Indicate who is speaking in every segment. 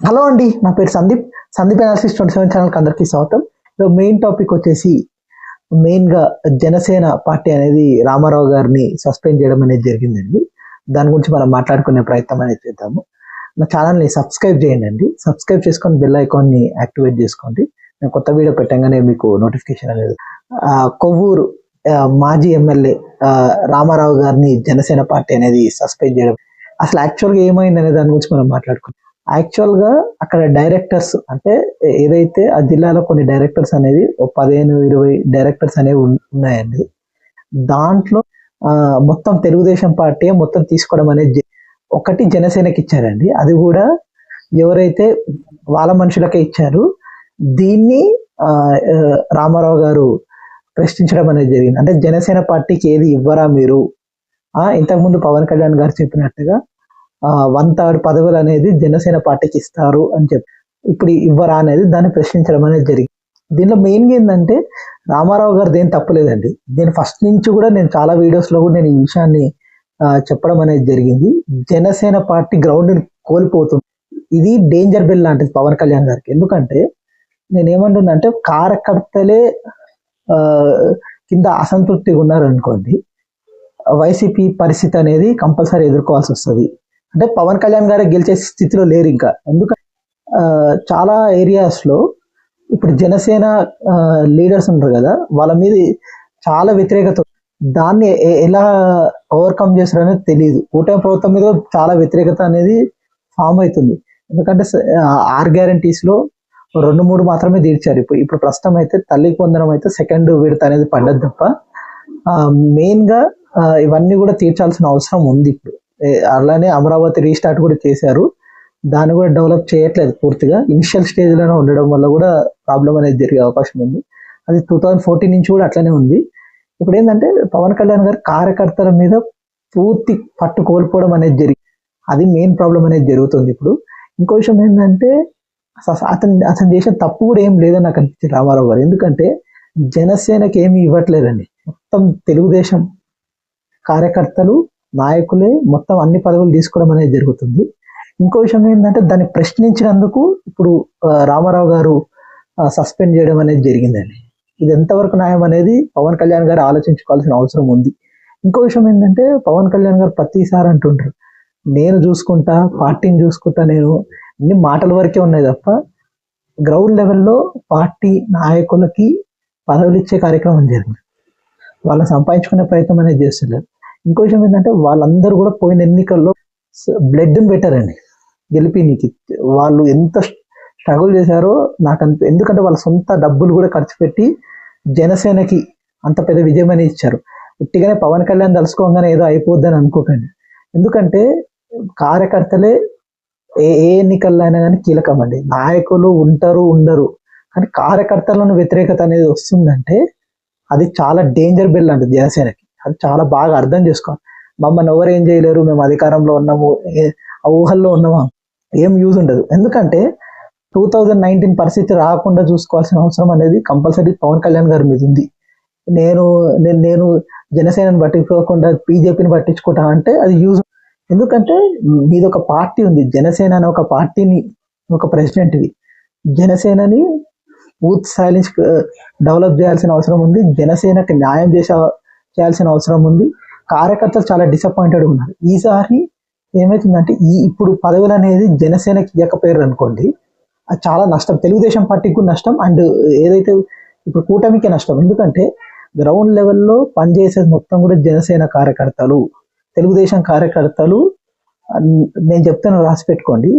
Speaker 1: Hello అండి నా పేరు Sandeep. Sandeep analysis twenty seven ఛానల్కి అందరికీ స్వాగతం. ఈరోజు మెయిన్ టాపిక్ వచ్చేసి మెయిన్గా జనసేన పార్టీ అనేది రామారావు గారిని సస్పెండ్ చేయడం అనేది జరిగిందండి. దాని గురించి మనం మాట్లాడుకునే ప్రయత్నం అనేది చేద్దాము. నా ఛానల్ని సబ్స్క్రైబ్ చేయండి అండి. సబ్స్క్రైబ్ చేసుకొని బెల్ ఐకాన్ని యాక్టివేట్ చేసుకోండి. నేను కొత్త వీడియో పెట్టగానే మీకు నోటిఫికేషన్ అనేది కొవ్వూరు మాజీ ఎమ్మెల్యే రామారావు గారిని జనసేన పార్టీ అనేది సస్పెండ్ చేయడం. అసలు యాక్చువల్గా ఏమైంది అనే దాని గురించి మనం మాట్లాడుకుందాం. యాక్చువల్గా అక్కడ డైరెక్టర్స్ అంటే ఏదైతే ఆ జిల్లాలో కొన్ని డైరెక్టర్స్ అనేది ఒక పదిహేను ఇరవై డైరెక్టర్స్ అనేవి ఉన్నాయండి. దాంట్లో మొత్తం తెలుగుదేశం పార్టీ మొత్తం తీసుకోవడం అనేది ఒకటి జనసేనకి ఇచ్చారండి. అది కూడా ఎవరైతే వాళ్ళ మనుషులకే ఇచ్చారు దీన్ని రామారావు గారు ప్రశ్నించడం అనేది జరిగింది. అంటే జనసేన పార్టీకి ఏది ఇవ్వరా మీరు? ఇంతకుముందు పవన్ కళ్యాణ్ గారు చెప్పినట్టుగా వన్ థర్డ్ పదవులు అనేది జనసేన పార్టీకి ఇస్తారు అని చెప్పి ఇప్పుడు ఇవ్వరా అనేది దాన్ని ప్రశ్నించడం అనేది జరిగింది. దీనిలో మెయిన్గా ఏంటంటే రామారావు గారు దేని తప్పలేదండి. నేను ఫస్ట్ నుంచి కూడా నేను చాలా వీడియోస్లో కూడా నేను ఈ విషయాన్ని చెప్పడం అనేది జరిగింది. జనసేన పార్టీ గ్రౌండ్ కోల్పోతుంది. ఇది డేంజర్ బెల్ లాంటిది పవన్ కళ్యాణ్ గారికి. ఎందుకంటే నేను ఏమంటున్నా అంటే కార్యకర్తలే కింద అసంతృప్తిగా ఉన్నారనుకోండి వైసీపీ పరిస్థితి అనేది కంపల్సరీ ఎదుర్కోవాల్సి వస్తుంది. అంటే పవన్ కళ్యాణ్ గారే గెలిచే స్థితిలో లేరు ఇంకా. ఎందుకంటే చాలా ఏరియాస్లో ఇప్పుడు జనసేన లీడర్స్ ఉంటారు కదా వాళ్ళ మీద చాలా వ్యతిరేకత దాన్ని ఎలా ఓవర్కమ్ చేస్తారు అనేది తెలియదు కూటమి ప్రభుత్వం మీద చాలా వ్యతిరేకత అనేది ఫామ్ అవుతుంది. ఎందుకంటే ఆర్ గ్యారంటీస్లో రెండు మూడు మాత్రమే తీర్చారు. ఇప్పుడు ఇప్పుడు ప్రస్తుతం అయితే తల్లికి వందనం అయితే సెకండ్ విడత అనేది పడ్డది తప్ప మెయిన్గా ఇవన్నీ కూడా తీర్చాల్సిన అవసరం ఉంది ఇప్పుడు. అలానే అమరావతి రీస్టార్ట్ కూడా చేశారు. దాన్ని కూడా డెవలప్ చేయట్లేదు పూర్తిగా. ఇనిషియల్ స్టేజ్లోనే ఉండడం వల్ల కూడా ప్రాబ్లం అనేది జరిగే అవకాశం ఉంది. అది టూ థౌజండ్ ఫోర్టీన్ నుంచి కూడా అట్లనే ఉంది. ఇప్పుడు ఏంటంటే పవన్ కళ్యాణ్ గారు కార్యకర్తల మీద పూర్తి పట్టు కోల్పోవడం అనేది జరిగింది అది మెయిన్ ప్రాబ్లం అనేది జరుగుతుంది ఇప్పుడు. ఇంకో విషయం ఏంటంటే అతను అతను చేసిన తప్పు కూడా ఏం లేదని నాకు అనిపించింది రామారావు గారు. ఎందుకంటే జనసేనకి ఏమి ఇవ్వట్లేదండి. మొత్తం తెలుగుదేశం కార్యకర్తలు నాయకులే మొత్తం అన్ని పదవులు తీసుకోవడం అనేది జరుగుతుంది. ఇంకో విషయం ఏంటంటే దాన్ని ప్రశ్నించినందుకు ఇప్పుడు రామారావు గారు సస్పెండ్ చేయడం అనేది జరిగిందండి. ఇది ఎంతవరకు న్యాయం అనేది పవన్ కళ్యాణ్ గారు ఆలోచించుకోవాల్సిన అవసరం ఉంది. ఇంకో విషయం ఏంటంటే పవన్ కళ్యాణ్ గారు ప్రతిసారి అంటుంటారు నేను చూసుకుంటా పార్టీని చూసుకుంటా నేను అన్ని మాటల వరకే ఉన్నాయి తప్ప గ్రౌండ్ లెవెల్లో పార్టీ నాయకులకి పదవులు ఇచ్చే కార్యక్రమం జరిగింది. వాళ్ళని సంపాదించుకునే ప్రయత్నం అనేది చేస్తున్నారు. ఇంకో విషయం ఏంటంటే వాళ్ళందరూ కూడా పోయిన ఎన్నికల్లో బ్లడ్ని పెట్టారండి. గెలిపి నీకు వాళ్ళు ఎంత స్ట్రగుల్ చేశారో నాకు అంత ఎందుకంటే వాళ్ళ సొంత డబ్బులు కూడా ఖర్చు పెట్టి జనసేనకి అంత పెద్ద విజయం అనేది ఇచ్చారు. ఉట్టిగానే పవన్ కళ్యాణ్ తలుసుకోగానే ఏదో అయిపోద్దని అనుకోకండి. ఎందుకంటే కార్యకర్తలే ఏ ఏ ఎన్నికల్లో అయినా కానీ కీలకం అండి నాయకులు ఉంటారు ఉండరు. కానీ కార్యకర్తలను వ్యతిరేకత అనేది వస్తుందంటే అది చాలా డేంజర్ బెల్ అండి జనసేనకి. అది చాలా బాగా అర్థం చేసుకోవాలి. మమ్మల్ని ఎవరు ఏం చేయలేరు మేము అధికారంలో ఉన్నాము ఆ ఊహల్లో ఉన్నామా? ఏం యూజ్ ఉండదు. ఎందుకంటే టూ థౌజండ్ నైన్టీన్ పరిస్థితి రాకుండా చూసుకోవాల్సిన అవసరం అనేది కంపల్సరీ పవన్ కళ్యాణ్ గారి మీద ఉంది. నేను నేను నేను జనసేనని పట్టించుకోకుండా బీజేపీని పట్టించుకుంటా అంటే అది యూజ్ ఎందుకంటే మీది ఒక పార్టీ ఉంది. జనసేన అనే ఒక పార్టీని ఒక ప్రెసిడెంట్వి జనసేనని బూత్ స్థాయి నుంచి డెవలప్ చేయాల్సిన అవసరం ఉంది. జనసేనకి న్యాయం చేసే చేయాల్సిన అవసరం ఉంది. కార్యకర్తలు చాలా డిసప్పాయింటెడ్ ఉన్నారు. ఈసారి ఏమవుతుందంటే ఈ ఇప్పుడు పదవులు అనేది జనసేనకి ఇవ్వకపోయారు అనుకోండి అది చాలా నష్టం. తెలుగుదేశం పార్టీకి కూడా నష్టం అండ్ ఏదైతే ఇప్పుడు కూటమికి నష్టం. ఎందుకంటే గ్రౌండ్ లెవెల్లో పనిచేసేది మొత్తం కూడా జనసేన కార్యకర్తలు. తెలుగుదేశం కార్యకర్తలు నేను చెప్తాను రాసి పెట్టుకోండి.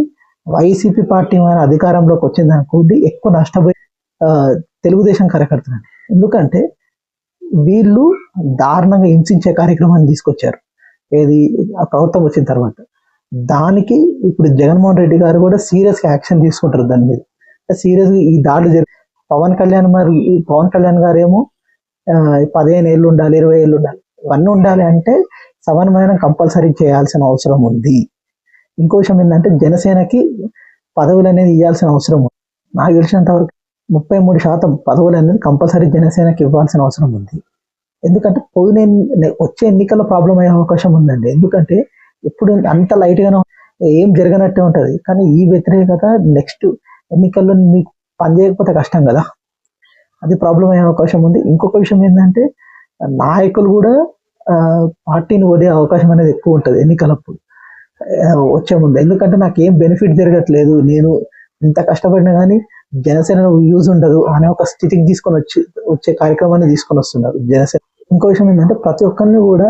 Speaker 1: వైసీపీ పార్టీ మన అధికారంలోకి వచ్చిందనుకోండి ఎక్కువ నష్టపోయి తెలుగుదేశం కార్యకర్తలు ఎందుకంటే వీళ్ళు దారుణంగా హింసించే కార్యక్రమాన్ని తీసుకొచ్చారు. ఏది? ఆ ప్రభుత్వం వచ్చిన తర్వాత. దానికి ఇప్పుడు జగన్మోహన్ రెడ్డి గారు కూడా సీరియస్గా యాక్షన్ తీసుకుంటారు దాని మీద. సీరియస్ ఈ దాడులు జరిగి పవన్ కళ్యాణ్ మరి ఈ పవన్ కళ్యాణ్ గారు ఏమో పదిహేను ఏళ్ళు ఉండాలి ఇరవై ఏళ్ళు ఉండాలి. ఇవన్నీ ఉండాలి అంటే సమన్వయం కంపల్సరీ చేయాల్సిన అవసరం ఉంది. ఇంకో విషయం ఏంటంటే జనసేనకి పదవులు అనేది ఇవ్వాల్సిన అవసరం ఉంది. నాకు తెలిసినంత వరకు ముప్పై మూడు శాతం పదవులు అనేది కంపల్సరీ జనసేనకి ఇవ్వాల్సిన అవసరం ఉంది. ఎందుకంటే పోయిన వచ్చే ఎన్నికల్లో ప్రాబ్లం అయ్యే అవకాశం ఉందండి. ఎందుకంటే ఇప్పుడు అంత లైట్గా ఏం జరగనట్టే ఉంటుంది. కానీ ఈ వ్యతిరేకత నెక్స్ట్ ఎన్నికల్లో మీకు పనిచేయకపోతే కష్టం కదా. అది ప్రాబ్లం అయ్యే అవకాశం ఉంది. ఇంకొక విషయం ఏంటంటే నాయకులు కూడా పార్టీని వదిలే అవకాశం అనేది ఎక్కువ ఉంటుంది ఎన్నికలప్పుడు. వచ్చే ముందు. ఎందుకంటే నాకు ఏం బెనిఫిట్ జరగట్లేదు. నేను ఇంత కష్టపడినా కానీ జనసేన యూజ్ ఉండదు అనే ఒక స్థితికి తీసుకొని వచ్చి వచ్చే కార్యక్రమాన్ని తీసుకొని వస్తున్నారు జనసేన. ఇంకో విషయం ఏంటంటే ప్రతి ఒక్కరిని కూడా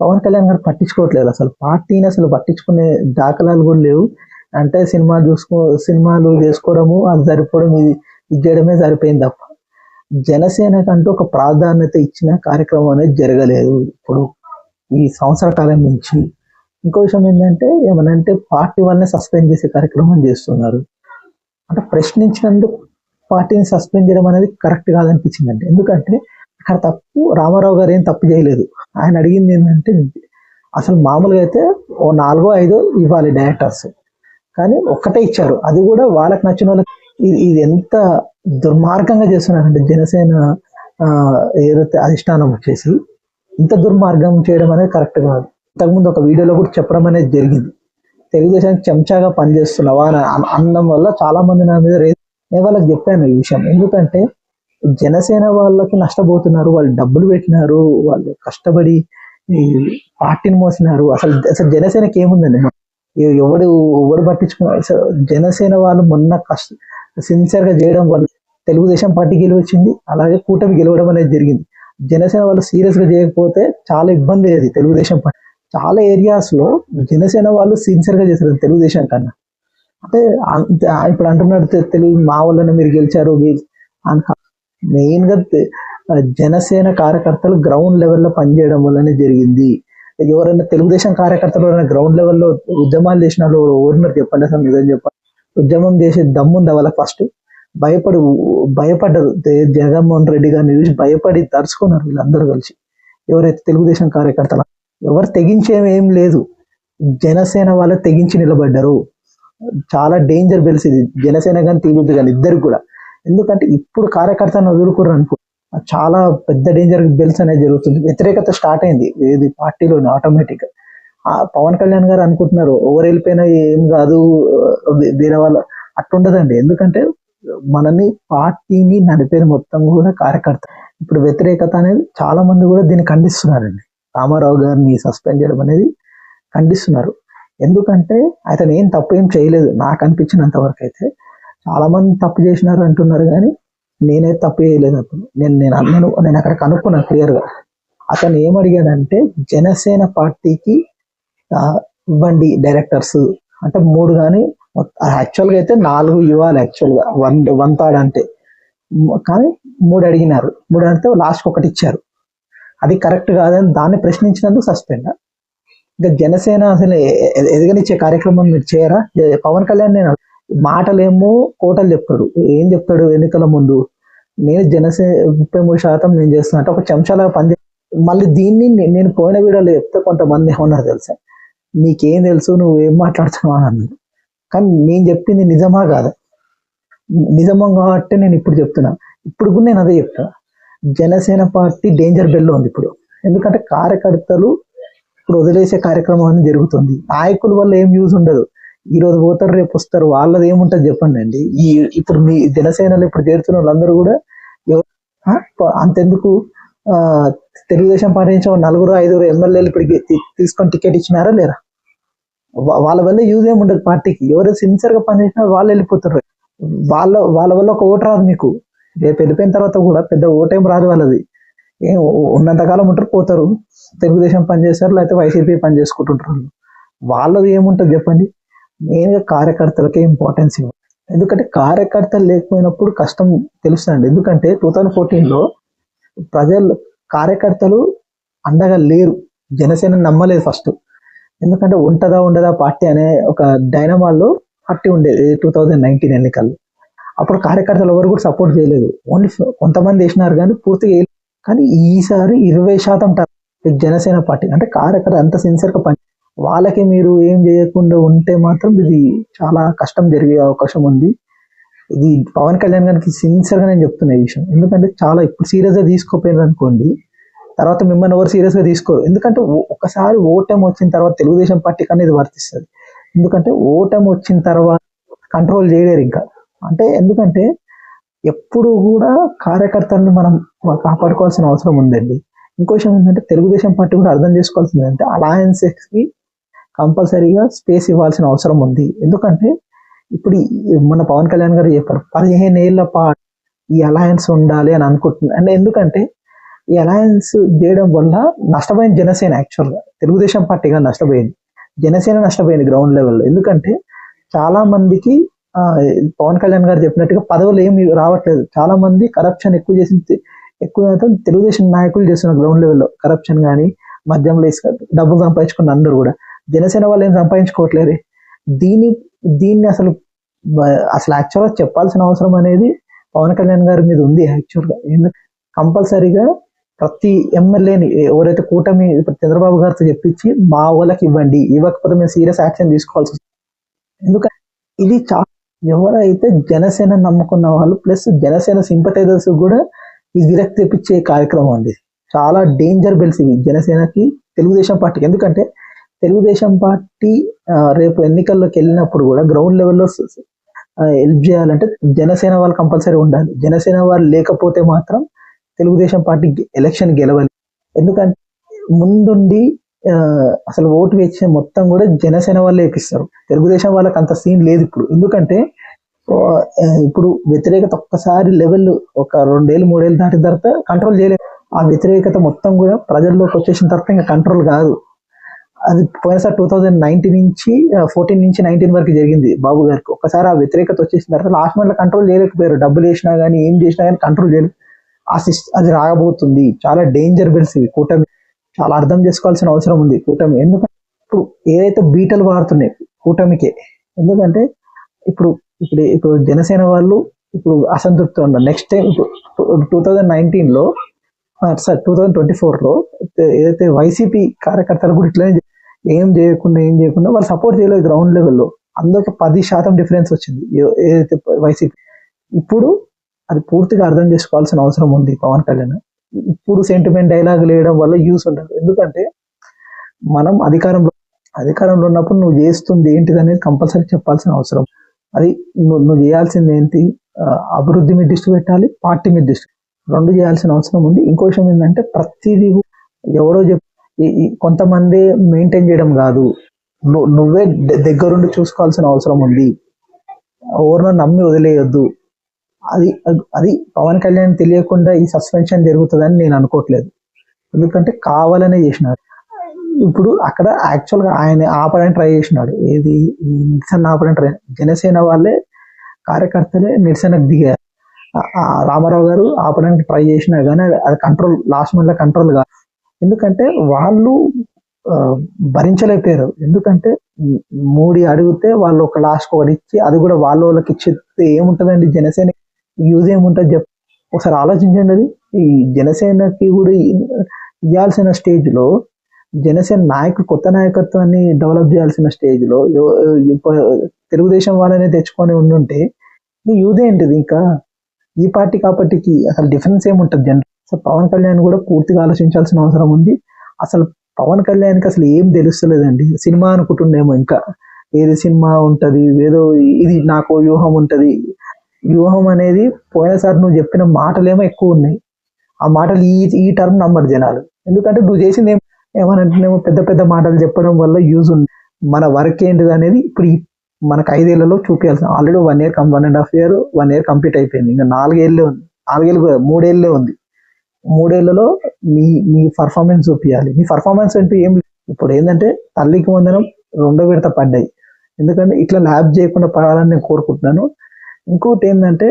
Speaker 1: పవన్ కళ్యాణ్ గారు పట్టించుకోవట్లేదు అసలు. పార్టీని అసలు పట్టించుకునే దాఖలాలు కూడా లేవు. అంటే సినిమా చూసుకో సినిమాలు చేసుకోవడము అది సరిపోవడం ఇది ఇది చేయడమే సరిపోయింది తప్ప. జనసేనకంటూ ఒక ప్రాధాన్యత ఇచ్చిన కార్యక్రమం అనేది జరగలేదు ఇప్పుడు ఈ సంవత్సర కాలం నుంచి. ఇంకో విషయం ఏంటంటే ఏమనంటే పార్టీ వల్లనే సస్పెండ్ చేసే కార్యక్రమం చేస్తున్నారు. అంటే ప్రశ్నించినందుకు పార్టీని సస్పెండ్ చేయడం అనేది కరెక్ట్ కాదనిపించిందండి. ఎందుకంటే అక్కడ తప్పు రామారావు గారు ఏం తప్పు చేయలేదు. ఆయన అడిగింది ఏంటంటే అసలు మామూలుగా అయితే ఓ నాలుగో ఐదో ఇవ్వాలి డైరెక్టర్స్. కానీ ఒక్కటే ఇచ్చారు. అది కూడా వాళ్ళకి నచ్చిన వాళ్ళకి. ఇది ఎంత దుర్మార్గంగా చేస్తున్నారంటే జనసేన ఏదైతే అధిష్టానం వచ్చేసి ఇంత దుర్మార్గం చేయడం అనేది కరెక్ట్ కాదు. ఇంతకుముందు ఒక వీడియోలో కూడా చెప్పడం అనేది జరిగింది. తెలుగుదేశానికి చెంచాగా పనిచేస్తున్నావా అని అనడం వల్ల చాలా మంది నా మీద నేను వాళ్ళకి చెప్పాను ఈ విషయం. ఎందుకంటే జనసేన వాళ్ళకి నష్టపోతున్నారు వాళ్ళు డబ్బులు పెట్టినారు వాళ్ళు కష్టపడి ఈ పార్టీని మోసినారు. అసలు అసలు జనసేనకి ఏముందండి? ఎవడు ఎవడు పట్టించుకున్నారు అసలు జనసేన వాళ్ళు మొన్న కష్ట సిన్సియర్గా చేయడం వల్ల తెలుగుదేశం పార్టీ గెలివచ్చింది అలాగే కూటమి గెలవడం అనేది జరిగింది. జనసేన వాళ్ళు సీరియస్గా చేయకపోతే చాలా ఇబ్బంది అయ్యేది తెలుగుదేశం పార్టీ చాలా ఏరియాస్లో జనసేన వాళ్ళు సిన్సియర్గా చేశారు తెలుగుదేశం కన్నా. అంటే ఇప్పుడు అంటున్నాడు తెలుగు మా వాళ్ళని మీరు గెలిచారు మెయిన్గా జనసేన కార్యకర్తలు గ్రౌండ్ లెవెల్లో పనిచేయడం వల్లనే జరిగింది. ఎవరైనా తెలుగుదేశం కార్యకర్తలు ఎవరైనా గ్రౌండ్ లెవెల్లో ఉద్యమాలు చేసిన వాళ్ళు ఎవరున్నారు చెప్పండి అసలు నిజం చెప్పండి. ఉద్యమం చేసే దమ్ముంది వాళ్ళకి ఫస్ట్ భయపడి భయపడ్డారు. జగన్మోహన్ రెడ్డి గారిని చూసి భయపడి తరుచుకున్నారు వీళ్ళందరూ కలిసి. ఎవరైతే తెలుగుదేశం కార్యకర్తలు ఎవరు తెగించేం ఏం లేదు. జనసేన వాళ్ళు తెగించి నిలబడ్డారు. చాలా డేంజర్ బెల్స్ ఇది. జనసేన కానీ తిరుగుద్ది కానీ ఇద్దరికి కూడా. ఎందుకంటే ఇప్పుడు కార్యకర్తను వదులుకుర్రు అనుకో చాలా పెద్ద డేంజర్ బెల్స్ అనేది జరుగుతుంది. వ్యతిరేకత స్టార్ట్ అయింది. ఏది పార్టీలో ఆటోమేటిక్ ఆ పవన్ కళ్యాణ్ గారు అనుకుంటున్నారు ఓవర్ వెళ్ళిపోయినా ఏం కాదు వేరే వాళ్ళ అట్టుండదండి. ఎందుకంటే మనని పార్టీని నడిపేది మొత్తం కూడా కార్యకర్త. ఇప్పుడు వ్యతిరేకత అనేది చాలా మంది కూడా దీన్ని ఖండిస్తున్నారండి. రామారావు గారిని సస్పెండ్ చేయడం అనేది ఖండిస్తున్నారు. ఎందుకంటే అతను ఏం తప్పు ఏం చేయలేదు. నాకు అనిపించినంత వరకు అయితే చాలామంది తప్పు చేసినారు అంటున్నారు కానీ నేనైతే తప్పు చేయలేదు అప్పుడు. నేను నేను అన్నను నేను అక్కడ కనుక్కున్నాను క్లియర్గా అతను ఏం అడిగాడంటే జనసేన పార్టీకి ఇవ్వండి డైరెక్టర్స్ అంటే మూడు కానీ యాక్చువల్గా అయితే నాలుగు ఇవ్వాలి యాక్చువల్గా వన్ వన్ థర్డ్ అంటే కానీ మూడు అడిగినారు. మూడు అంటే లాస్ట్ ఒకటి ఇచ్చారు. అది కరెక్ట్ కాదని దాన్ని ప్రశ్నించినందుకు సస్పెండ్ ఇంకా జనసేన అసలు ఎదగనిచ్చే కార్యక్రమం మీరు చేయరా? పవన్ కళ్యాణ్ నేను మాటలేమో కోటలు చెప్తాడు. ఏం చెప్తాడు ఎన్నికల ముందు? నేను జనసేన ముప్పై మూడు శాతం నేను చేస్తున్నా అంటే ఒక చెంచాలాగా పని మళ్ళీ దీన్ని నేను పోయిన వీడియోలో చెప్తే కొంతమంది ఏమన్నారు తెలుసా? నీకేం తెలుసు నువ్వు ఏం మాట్లాడుతున్నావు అని కానీ నేను చెప్పింది నిజమా కాదా? నిజమం కాబట్టి నేను ఇప్పుడు చెప్తున్నా. ఇప్పుడు కూడా నేను అదే చెప్తాను జనసేన పార్టీ డేంజర్ బెల్లో ఉంది ఇప్పుడు. ఎందుకంటే కార్యకర్తలు ఇప్పుడు వదిలేసే కార్యక్రమం అనేది జరుగుతుంది. నాయకుల వల్ల ఏం యూజ్ ఉండదు. ఈ రోజు పోతారు రేపు వస్తారు. వాళ్ళది ఏముంటది చెప్పండి అండి. ఈ ఇప్పుడు మీ జనసేనలో ఇప్పుడు చేరుతున్న వాళ్ళందరూ కూడా అంతెందుకు? ఆ, తెలుగుదేశం పార్టీ నుంచి నలుగురు ఐదుగురు ఎమ్మెల్యేలు ఇప్పుడు తీసుకొని టికెట్ ఇచ్చినారా లేరా? వాళ్ళ వల్ల యూజ్ ఏమి ఉండదు పార్టీకి ఎవరు సిన్సియర్గా పనిచేసినా వాళ్ళు వెళ్ళిపోతారు. వాళ్ళ వాళ్ళ వల్ల ఒక ఓటు రాదు మీకు. రేపు వెళ్ళిపోయిన తర్వాత కూడా పెద్ద ఓటేం రాదు వాళ్ళది. ఏం ఉన్నంతకాలం ఉంటారు పోతారు. తెలుగుదేశం పని చేస్తారు లేకపోతే వైసీపీ పని చేసుకుంటుంటారు వాళ్ళు. వాళ్ళది ఏముంటుంది చెప్పండి? మెయిన్గా కార్యకర్తలకే ఇంపార్టెన్స్ ఇవ్వాలి. ఎందుకంటే కార్యకర్తలు లేకపోయినప్పుడు కష్టం తెలుస్తుంది ఎందుకంటే టూ థౌజండ్ ఫోర్టీన్లో ప్రజలు కార్యకర్తలు అండగా లేరు. జనసేన నమ్మలేదు ఫస్ట్ ఎందుకంటే ఉంటదా ఉండదా పార్టీ అనే ఒక డైనమాల్లో పార్టీ ఉండేది టూ థౌజండ్ నైన్టీన్ ఎన్నికల్లో. అప్పుడు కార్యకర్తలు ఎవరు కూడా సపోర్ట్ చేయలేదు. ఓన్లీ కొంతమంది వేసినారు కానీ పూర్తిగా వేయలేదు. కానీ ఈసారి ఇరవై శాతం ట- జనసేన పార్టీ అంటే కార్యకర్త అంత సిన్సియర్గా పని వాళ్ళకి మీరు ఏం చేయకుండా ఉంటే మాత్రం ఇది చాలా కష్టం జరిగే అవకాశం ఉంది. ఇది పవన్ కళ్యాణ్ గారికి సిన్సియర్గా నేను చెప్తున్న ఈ విషయం. ఎందుకంటే చాలా ఇప్పుడు సీరియస్గా తీసుకోపోయినారు తీసుకోపోయారు అనుకోండి తర్వాత మిమ్మల్ని ఎవరు సీరియస్గా తీసుకోరు. ఎందుకంటే ఓ- ఒకసారి ఓటమి వచ్చిన తర్వాత తెలుగుదేశం పార్టీ కన్నా ఇది వర్తిస్తుంది. ఎందుకంటే ఓటమి వచ్చిన తర్వాత కంట్రోల్ చేయలేరు ఇంకా. అంటే ఎందుకంటే ఎప్పుడు కూడా కార్యకర్తల్ని మనం కాపాడుకోవాల్సిన అవసరం ఉందండి. ఇంకో విషయం ఏంటంటే తెలుగుదేశం పార్టీ కూడా అర్థం చేసుకోవాల్సింది అంటే అలయన్సెస్కి కంపల్సరీగా స్పేస్ ఇవ్వాల్సిన అవసరం ఉంది. ఎందుకంటే ఇప్పుడు మన పవన్ కళ్యాణ్ గారు చెప్పారు పదిహేను ఏళ్ళ పాటు ఈ అలయన్స్ ఉండాలి అని అనుకుంటున్నాను అంటే ఎందుకంటే ఈ అలయన్స్ చేయడం వల్ల నష్టపోయింది జనసేన యాక్చువల్గా. తెలుగుదేశం పార్టీగా నష్టపోయింది. జనసేన నష్టపోయింది గ్రౌండ్ లెవెల్లో. ఎందుకంటే చాలా మందికి పవన్ కళ్యాణ్ గారు చెప్పినట్టుగా పదవులు ఏమి రావట్లేదు. చాలా మంది కరప్షన్ ఎక్కువ చేసింది ఎక్కువ శాతం తెలుగుదేశం నాయకులు చేస్తున్నారు గ్రౌండ్ లెవెల్లో కరప్షన్ కానీ మద్యంలో ఇసుక డబ్బులు సంపాదించుకున్న అందరూ కూడా. జనసేన వాళ్ళు ఏం సంపాదించుకోవట్లేరు? దీని దీన్ని అసలు అసలు యాక్చువల్గా చెప్పాల్సిన అవసరం అనేది పవన్ కళ్యాణ్ గారి మీద ఉంది యాక్చువల్గా ఎందుకు? కంపల్సరీగా ప్రతి ఎమ్మెల్యేని ఎవరైతే కూటమి ఇప్పుడు చంద్రబాబు గారితో చెప్పించి మా వాళ్ళకి ఇవ్వండి. ఇవ్వకపోతే మేము సీరియస్ యాక్షన్ తీసుకోవాల్సి వస్తుంది. ఎందుకంటే ఇది చాలా ఎవరైతే జనసేన నమ్ముకున్న వాళ్ళు ప్లస్ జనసేన సింపటైజర్స్ కూడా ఈ విరక్తి తెప్పించే కార్యక్రమం అండి. చాలా డేంజర్ బెల్స్ ఇవి జనసేనకి తెలుగుదేశం పార్టీకి. ఎందుకంటే తెలుగుదేశం పార్టీ రేపు ఎన్నికల్లోకి వెళ్ళినప్పుడు కూడా గ్రౌండ్ లెవెల్లో హెల్ప్ చేయాలంటే జనసేన వాళ్ళు కంపల్సరీ ఉండాలి. జనసేన వాళ్ళు లేకపోతే మాత్రం తెలుగుదేశం పార్టీ ఎలక్షన్ గెలవాలి. ఎందుకంటే ముందుండి అసలు ఓటు వేసే మొత్తం కూడా జనసేన వాళ్ళే వేపిస్తారు. తెలుగుదేశం వాళ్ళకి అంత సీన్ లేదు ఇప్పుడు. ఎందుకంటే ఇప్పుడు వ్యతిరేకత ఒక్కసారి లెవెల్ ఒక రెండేళ్ళు మూడేళ్ళు దాటిన తర్వాత కంట్రోల్ చేయలేదు ఆ వ్యతిరేకత మొత్తం కూడా ప్రజల్లోకి వచ్చేసిన తర్వాత ఇంకా కంట్రోల్ కాదు. అది పోయినసారి టూ థౌజండ్ నైన్టీన్ నుంచి ఫోర్టీన్ నుంచి నైన్టీన్ వరకు జరిగింది బాబు గారికి. ఒకసారి ఆ వ్యతిరేకత వచ్చేసిన తర్వాత లాస్ట్ మంత్ కంట్రోల్ చేయలేకపోయారు. డబ్బులు వేసినా కానీ ఏం చేసినా కానీ కంట్రోల్ చేయలేదు ఆ సిస్ అది రాబోతుంది. చాలా డేంజర్ బెల్స్ ఇవి. కూటమి చాలా అర్థం చేసుకోవాల్సిన అవసరం ఉంది కూటమి. ఎందుకంటే ఇప్పుడు ఏదైతే బీటలు వాడుతున్నాయి కూటమికే ఎందుకంటే ఇప్పుడు ఇప్పుడు ఇప్పుడు జనసేన వాళ్ళు ఇప్పుడు అసంతృప్తి ఉన్నారు. నెక్స్ట్ టైం టూ థౌజండ్ నైన్టీన్లో సార్ టూ థౌజండ్ ట్వంటీ ఫోర్లో ఏదైతే వైసీపీ కార్యకర్తలు కూడా ఇట్లనే ఏం చేయకుండా ఏం చేయకుండా వాళ్ళు సపోర్ట్ చేయలేదు గ్రౌండ్ లెవెల్లో అందరికి పది శాతం డిఫరెన్స్ వచ్చింది. ఏదైతే వైసీపీ ఇప్పుడు అది పూర్తిగా అర్థం చేసుకోవాల్సిన అవసరం ఉంది పవన్ కళ్యాణ్. ఇప్పుడు సెంటిమెంట్ డైలాగ్ వేయడం వల్ల యూస్ ఉండదు. ఎందుకంటే మనం అధికారంలో అధికారంలో ఉన్నప్పుడు నువ్వు చేస్తుంది ఏంటిది అనేది కంపల్సరీ చెప్పాల్సిన అవసరం. అది నువ్వు నువ్వు చేయాల్సింది ఏంటి? అభివృద్ధి మీద దృష్టి పెట్టాలి పార్టీ మీద దృష్టి రెండు చేయాల్సిన అవసరం ఉంది. ఇంకో విషయం ఏంటంటే ప్రతిదీ ఎవడో చెప్ కొంతమంది మెయింటైన్ చేయడం కాదు. నువ్వే దగ్గరుండి చూసుకోవాల్సిన అవసరం ఉంది. ఎవరినో నమ్మి వదిలేయొద్దు. అది అది పవన్ కళ్యాణ్ తెలియకుండా ఈ సస్పెన్షన్ జరుగుతుందని నేను అనుకోవట్లేదు. ఎందుకంటే కావాలనే చేసినారు ఇప్పుడు అక్కడ యాక్చువల్గా ఆయన ఆపడానికి ట్రై చేసినాడు. ఏది నిరసన ఆపడానికి ట్రై జనసేన వాళ్ళే కార్యకర్తలే నిరసనకు దిగారు. ఆ- రామారావు గారు ఆపడానికి ట్రై చేసినా కానీ అది కంట్రోల్ లాస్ట్ మంత్లో కంట్రోల్ కాదు ఎందుకంటే వాళ్ళు భరించలేకపోయారు. ఎందుకంటే మూడి అడిగితే వాళ్ళు ఒక లాస్ట్ ఒకటి ఇచ్చి అది కూడా వాళ్ళ వాళ్ళకి ఇచ్చితే ఏముంటుందండి జనసేన? యూజ్ ఏముంటుంది చెప్ ఒకసారి ఆలోచించండి అది. ఈ జనసేనకి కూడా ఇవ్వాల్సిన స్టేజ్లో జనసేన నాయకు కొత్త నాయకత్వాన్ని డెవలప్ చేయాల్సిన స్టేజ్లో తెలుగుదేశం వాళ్ళనే తెచ్చుకొని ఉండుంటే నీ యూజ్ ఏంటిది ఇంకా? ఈ పార్టీ ఆ పార్టీకి అసలు డిఫరెన్స్ ఏముంటుంది జనరల్ సో పవన్ కళ్యాణ్ కూడా పూర్తిగా ఆలోచించాల్సిన అవసరం ఉంది. అసలు పవన్ కళ్యాణ్కి అసలు ఏం తెలుస్తలేదండి. సినిమా అనుకుంటుండేమో ఇంకా. ఏది సినిమా ఉంటుంది ఏదో ఇది నాకు వ్యూహం ఉంటుంది. వ్యూహం అనేది పోయినసారి నువ్వు చెప్పిన మాటలేమో ఎక్కువ ఉన్నాయి. ఆ మాటలు ఈ ఈ టర్మ్ నమ్మరు జనాలు. ఎందుకంటే నువ్వు చేసింది ఏం ఏమనంటేనేమో పెద్ద పెద్ద మాటలు చెప్పడం వల్ల యూజ్ ఉంది. మన వర్క్ ఏంటిది అనేది ఇప్పుడు మనకు ఐదేళ్ళలో చూపించాల్సిన already one year one and half year one year complete అయిపోయింది. ఇంకా నాలుగేళ్ళే ఉంది. నాలుగేళ్ళు మూడేళ్ళే ఉంది. మూడేళ్ళలో మీ మీ పర్ఫార్మెన్స్ చూపించాలి మీ పర్ఫార్మెన్స్ అంటే ఏం లేదు. ఇప్పుడు ఏంటంటే తల్లికి వందనం రెండో విడత పడ్డాయి. ఎందుకంటే ఇట్లా ల్యాబ్ చేయకుండా పడాలని నేను కోరుకుంటున్నాను. ఇంకోటి ఏంటంటే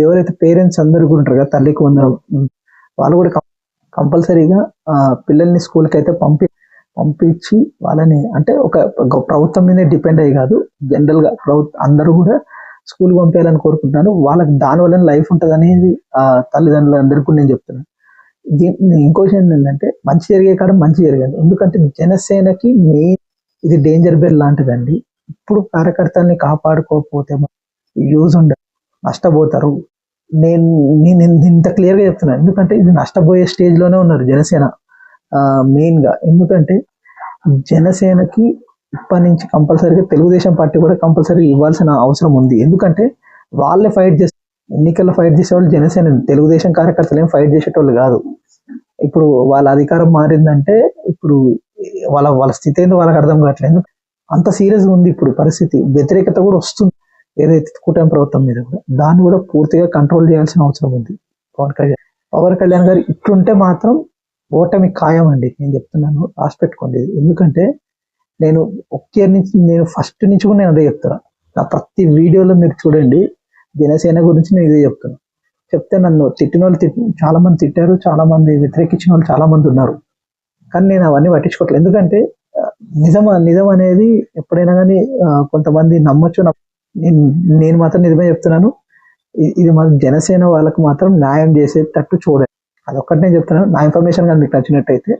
Speaker 1: ఎవరైతే పేరెంట్స్ అందరు కూడా ఉంటారు కదా తల్లికి వందనం వాళ్ళు కూడా కంపల్సరీగా పిల్లల్ని స్కూల్కి అయితే పంపి పంపించి వాళ్ళని అంటే ఒక ప్రభుత్వం మీదే డిపెండ్ అయ్యి కాదు జనరల్గా ప్రభుత్వం అందరూ కూడా స్కూల్ పంపించాలని కోరుకుంటున్నాను వాళ్ళకి దానివల్ల లైఫ్ ఉంటుంది అనేది తల్లిదండ్రులు తల్లిదండ్రులందరికీ నేను చెప్తున్నాను దీన్ని ఇంకో విషయం ఏంటంటే మంచి జరిగే కాడ మంచి జరిగింది. ఎందుకంటే జనసేనకి మెయిన్ ఇది డేంజర్ బెల్ లాంటిదండి. ఇప్పుడు కార్యకర్తల్ని కాపాడుకోకపోతే యూజ్ ఉండదు. నష్టపోతారు. నేను నేను ఇంత- క్లియర్గా క్లియర్గా చెప్తున్నాను ఎందుకంటే ఇది నష్టపోయే స్టేజ్లోనే ఉన్నారు జనసేన మెయిన్గా ఎందుకంటే జనసేనకి ఇప్పటి నుంచి కంపల్సరీగా తెలుగుదేశం పార్టీ కూడా కంపల్సరీ ఇవ్వాల్సిన అవసరం ఉంది. ఎందుకంటే వాళ్ళే ఫైట్ చేస్తారు ఎన్నికల్లో ఫైట్ చేసేవాళ్ళు జనసేన తెలుగుదేశం కార్యకర్తలు ఏం ఫైట్ చేసేటోళ్ళు కాదు. ఇప్పుడు వాళ్ళ అధికారం మారిందంటే ఇప్పుడు వాళ్ళ వాళ్ళ స్థితి ఏందో వాళ్ళకి అర్థం కావట్లేదు. అంత సీరియస్గా ఉంది ఇప్పుడు పరిస్థితి. వ్యతిరేకత కూడా వస్తుంది. ఏదైతే కూటమి ప్రభుత్వం మీద కూడా దాన్ని కూడా పూర్తిగా కంట్రోల్ చేయాల్సిన అవసరం ఉంది. పవన్ కళ్యాణ్ పవన్ కళ్యాణ్ గారు ఇట్లుంటే మాత్రం ఓటమి ఖాయం అండి నేను చెప్తున్నాను రాసి పెట్టుకోండి. ఎందుకంటే నేను ఒకే నుంచి నేను ఫస్ట్ నుంచి కూడా నేను అదే చెప్తున్నా. నా ప్రతి వీడియోలో మీరు చూడండి జనసేన గురించి నేను ఇదే చెప్తున్నా. చెప్తే నన్ను తిట్టిన వాళ్ళు తిట్టి చాలా మంది తిట్టారు చాలా మంది వ్యతిరేకించిన వాళ్ళు చాలా మంది ఉన్నారు. కానీ నేను అవన్నీ పట్టించుకోవట్లేదు. ఎందుకంటే నిజం నిజం అనేది ఎప్పుడైనా కానీ కొంతమంది నమ్మచ్చు నమ్మ- నేను నేను మాత్రం నిజమే చెప్తున్నాను. ఇది మన జనసేన వాళ్ళకు మాత్రం న్యాయం చేసేటట్టు చూడండి. అదొక్కటి నేను చెప్తున్నాను. నా ఇన్ఫర్మేషన్ కానీ మీకు నచ్చినట్టయితే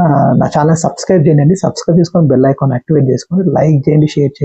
Speaker 1: ఆ, నా ఛానల్ సబ్స్క్రైబ్ చేయండి. సబ్స్క్రైబ్ చేసుకొని బెల్ ఐకాన్ యాక్టివేట్ చేసుకొని లైక్ చేయండి షేర్ చేయండి.